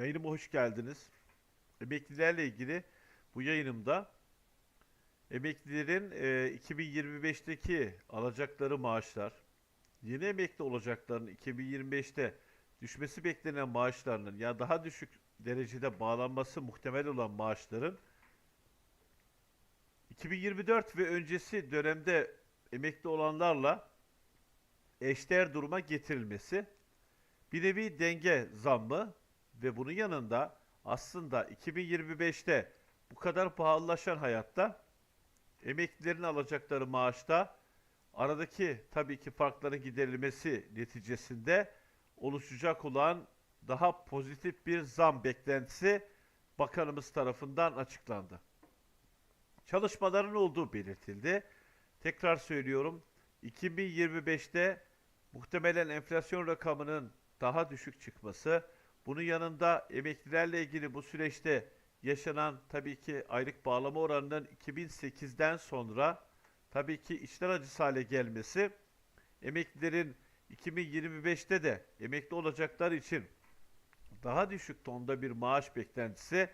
Yayınıma hoş geldiniz. Emeklilerle ilgili bu yayınımda emeklilerin e, 2025'teki alacakları maaşlar, yeni emekli olacakların 2025'te düşmesi beklenen maaşlarının ya daha düşük derecede bağlanması muhtemel olan maaşların 2024 ve öncesi dönemde emekli olanlarla eşdeğer duruma getirilmesi bir nevi denge zammı ve bunun yanında aslında 2025'te bu kadar pahalılaşan hayatta emeklilerin alacakları maaşta aradaki tabii ki farkların giderilmesi neticesinde oluşacak olan daha pozitif bir zam beklentisi bakanımız tarafından açıklandı. Çalışmaların olduğu belirtildi. Tekrar söylüyorum 2025'te muhtemelen enflasyon rakamının daha düşük çıkması, bunun yanında emeklilerle ilgili bu süreçte yaşanan tabii ki aylık bağlama oranının 2008'den sonra tabii ki içler acısı hale gelmesi, emeklilerin 2025'te de emekli olacaklar için daha düşük tonda bir maaş beklentisi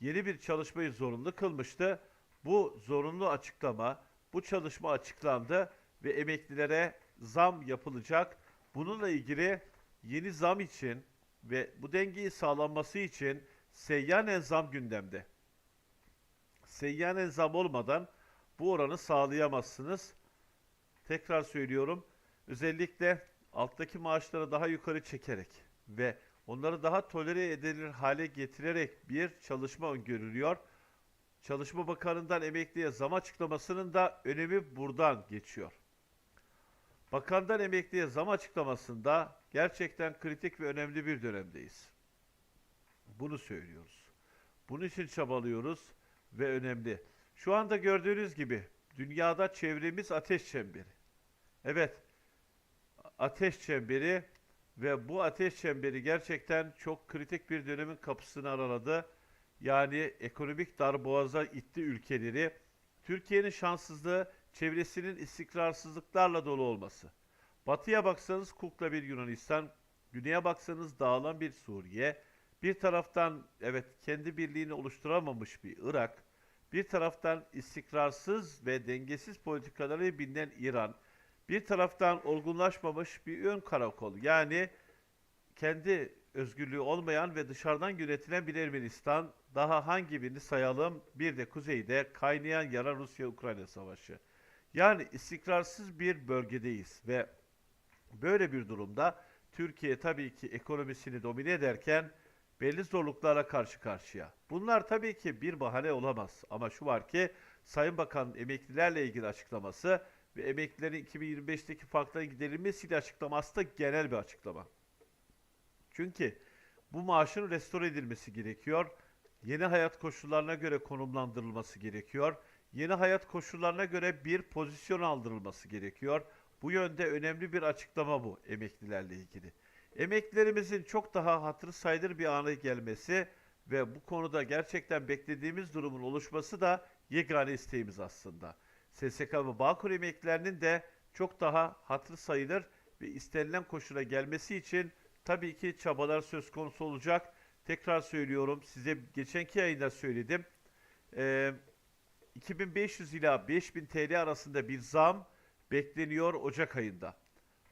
yeni bir çalışmayı zorunlu kılmıştı. Bu zorunlu açıklama, bu çalışma açıklandı ve emeklilere zam yapılacak. Bununla ilgili yeni zam için ve bu dengeyi sağlanması için seyyanen zam gündemde. Seyyanen zam olmadan bu oranı sağlayamazsınız. Tekrar söylüyorum. Özellikle alttaki maaşları daha yukarı çekerek ve onları daha tolere edilir hale getirerek bir çalışma öngörülüyor. Çalışma Bakanı'ndan emekliye zam açıklamasının da önemi buradan geçiyor. Bakandan emekliye zam açıklamasında gerçekten kritik ve önemli bir dönemdeyiz. Bunu söylüyoruz. Bunun için çabalıyoruz ve önemli. Şu anda gördüğünüz gibi dünyada çevremiz ateş çemberi. Evet, ateş çemberi ve bu ateş çemberi gerçekten çok kritik bir dönemin kapısını araladı. Yani ekonomik darboğaza itti ülkeleri. Türkiye'nin şanssızlığı çevresinin istikrarsızlıklarla dolu olması. Batıya baksanız kukla bir Yunanistan, güneye baksanız dağılan bir Suriye, bir taraftan evet kendi birliğini oluşturamamış bir Irak, bir taraftan istikrarsız ve dengesiz politikaları bilinen İran, bir taraftan olgunlaşmamış bir ön karakol yani kendi özgürlüğü olmayan ve dışarıdan yönetilen bir Ermenistan, daha hangi birini sayalım? Bir de kuzeyde kaynayan yara Rusya-Ukrayna savaşı. Yani istikrarsız bir bölgedeyiz ve böyle bir durumda Türkiye tabii ki ekonomisini domine ederken belli zorluklarla karşı karşıya. Bunlar tabii ki bir bahane olamaz ama şu var ki Sayın Bakan emeklilerle ilgili açıklaması ve emeklilerin 2025'teki farkların giderilmesiyle açıklaması da genel bir açıklama. Çünkü bu maaşın restore edilmesi gerekiyor. Yeni hayat koşullarına göre konumlandırılması gerekiyor. Yeni hayat koşullarına göre bir pozisyon aldırılması gerekiyor. Bu yönde önemli bir açıklama bu emeklilerle ilgili. Emeklilerimizin çok daha hatırı sayılır bir ana gelmesi ve bu konuda gerçekten beklediğimiz durumun oluşması da yegane isteğimiz aslında. SSK ve Bağkur emeklilerinin de çok daha hatırı sayılır ve istenilen koşula gelmesi için tabii ki çabalar söz konusu olacak. Tekrar söylüyorum size geçenki yayında söyledim. Ee, 2500 ila 5000 TL arasında bir zam bekleniyor Ocak ayında.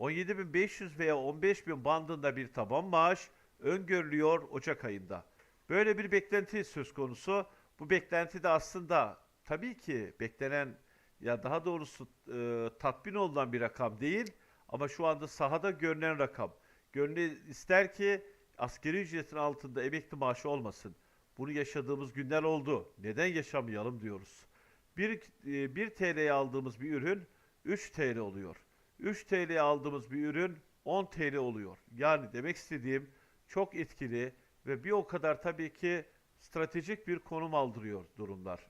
17.500 veya 15.000 bandında bir taban maaş öngörülüyor Ocak ayında. Böyle bir beklenti söz konusu. Bu beklenti de aslında tabii ki beklenen ya daha doğrusu e, tatmin olunan bir rakam değil ama şu anda sahada görünen rakam. Gönül ister ki askeri ücretin altında emekli maaşı olmasın. Bunu yaşadığımız günler oldu. Neden yaşamayalım diyoruz. 1, 1 TL'ye aldığımız bir ürün 3 TL oluyor. 3 TL'ye aldığımız bir ürün 10 TL oluyor. Yani demek istediğim çok etkili ve bir o kadar tabii ki stratejik bir konum aldırıyor durumlar.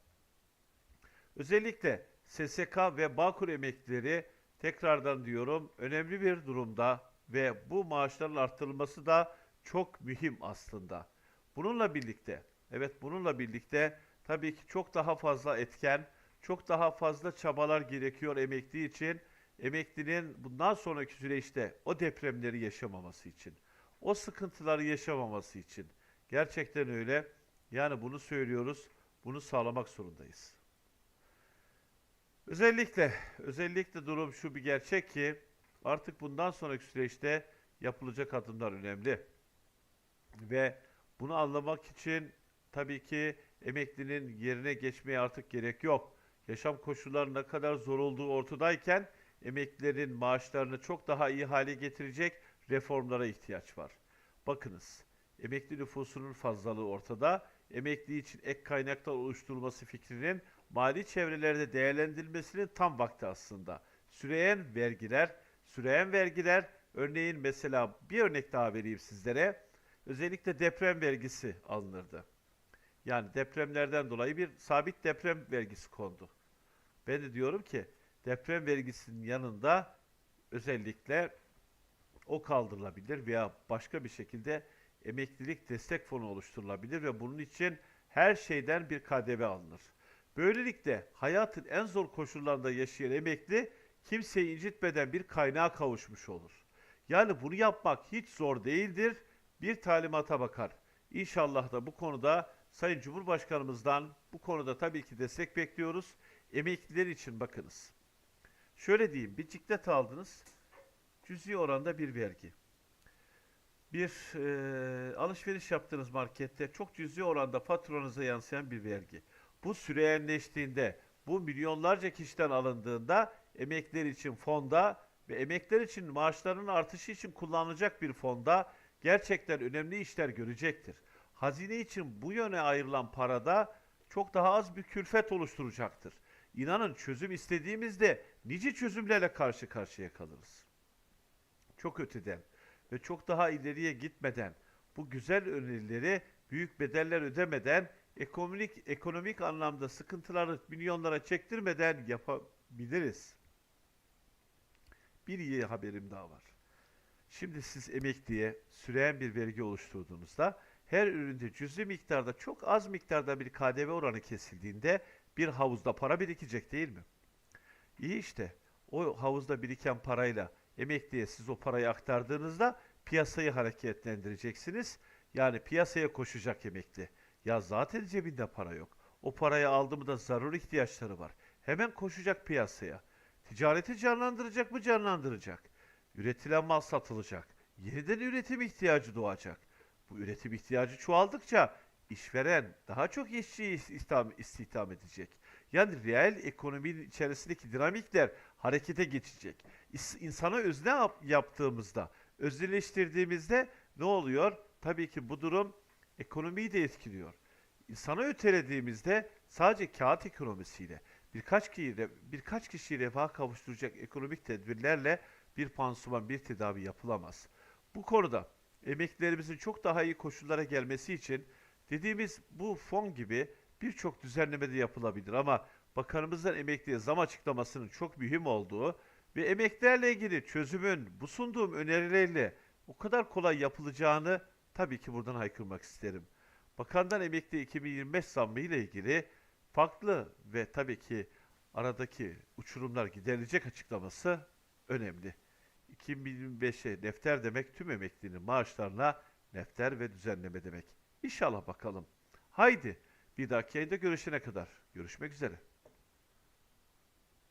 Özellikle SSK ve Bağkur emeklileri tekrardan diyorum önemli bir durumda ve bu maaşların arttırılması da çok mühim aslında. Bununla birlikte, evet bununla birlikte tabii ki çok daha fazla etken, çok daha fazla çabalar gerekiyor emekli için. Emeklinin bundan sonraki süreçte o depremleri yaşamaması için, o sıkıntıları yaşamaması için. Gerçekten öyle. Yani bunu söylüyoruz. Bunu sağlamak zorundayız. Özellikle, özellikle durum şu bir gerçek ki artık bundan sonraki süreçte yapılacak adımlar önemli. Ve bunu anlamak için tabii ki emeklinin yerine geçmeye artık gerek yok. Yaşam koşulları ne kadar zor olduğu ortadayken emeklilerin maaşlarını çok daha iyi hale getirecek reformlara ihtiyaç var. Bakınız, emekli nüfusunun fazlalığı ortada. Emekli için ek kaynaklar oluşturulması fikrinin mali çevrelerde değerlendirilmesinin tam vakti aslında. Süreyen vergiler, süreyen vergiler, örneğin mesela bir örnek daha vereyim sizlere. Özellikle deprem vergisi alınırdı. Yani depremlerden dolayı bir sabit deprem vergisi kondu. Ben de diyorum ki deprem vergisinin yanında özellikle o kaldırılabilir veya başka bir şekilde emeklilik destek fonu oluşturulabilir ve bunun için her şeyden bir KDV alınır. Böylelikle hayatın en zor koşullarında yaşayan emekli kimseyi incitmeden bir kaynağa kavuşmuş olur. Yani bunu yapmak hiç zor değildir. Bir talimata bakar. İnşallah da bu konuda Sayın Cumhurbaşkanımızdan bu konuda tabii ki destek bekliyoruz. Emekliler için bakınız. Şöyle diyeyim, bir ciklet aldınız, cüzi oranda bir vergi. Bir eee, alışveriş yaptığınız markette çok cüzi oranda faturanıza yansıyan bir vergi. Bu süreyenleştiğinde, bu milyonlarca kişiden alındığında emekliler için fonda ve emekliler için maaşlarının artışı için kullanılacak bir fonda gerçekten önemli işler görecektir. Hazine için bu yöne ayrılan parada çok daha az bir külfet oluşturacaktır. İnanın çözüm istediğimizde nice çözümlerle karşı karşıya kalırız. Çok öteden ve çok daha ileriye gitmeden bu güzel önerileri büyük bedeller ödemeden ekonomik ekonomik anlamda sıkıntıları milyonlara çektirmeden yapabiliriz. Bir iyi haberim daha var. Şimdi siz emekliye süreyen bir vergi oluşturduğunuzda her üründe cüzi miktarda çok az miktarda bir KDV oranı kesildiğinde bir havuzda para birikecek değil mi? İyi işte o havuzda biriken parayla emekliye siz o parayı aktardığınızda piyasayı hareketlendireceksiniz. Yani piyasaya koşacak emekli. Ya zaten cebinde para yok. O parayı aldı mı da zaruri ihtiyaçları var. Hemen koşacak piyasaya. Ticareti canlandıracak mı? Canlandıracak. Üretilen mal satılacak. Yeniden üretim ihtiyacı doğacak. Bu üretim ihtiyacı çoğaldıkça işveren daha çok işçiyi istihdam, istihdam edecek. Yani reel ekonominin içerisindeki dinamikler harekete geçecek. İnsana özne yap- yaptığımızda, özelleştirdiğimizde ne oluyor? Tabii ki bu durum ekonomiyi de etkiliyor. İnsana ötelediğimizde sadece kağıt ekonomisiyle birkaç kişiyi, birkaç kişiyi refaha kavuşturacak ekonomik tedbirlerle bir pansuman, bir tedavi yapılamaz. Bu konuda emeklilerimizin çok daha iyi koşullara gelmesi için dediğimiz bu fon gibi birçok düzenleme de yapılabilir ama bakanımızdan emekliye zam açıklamasının çok mühim olduğu ve emeklilerle ilgili çözümün bu sunduğum önerilerle o kadar kolay yapılacağını tabii ki buradan haykırmak isterim. Bakandan emekli 2025 zammı ile ilgili farklı ve tabii ki aradaki uçurumlar giderilecek açıklaması önemli. 2025'e defter demek tüm emeklinin maaşlarına defter ve düzenleme demek. İnşallah bakalım. Haydi bir dahaki ayda görüşene kadar. Görüşmek üzere.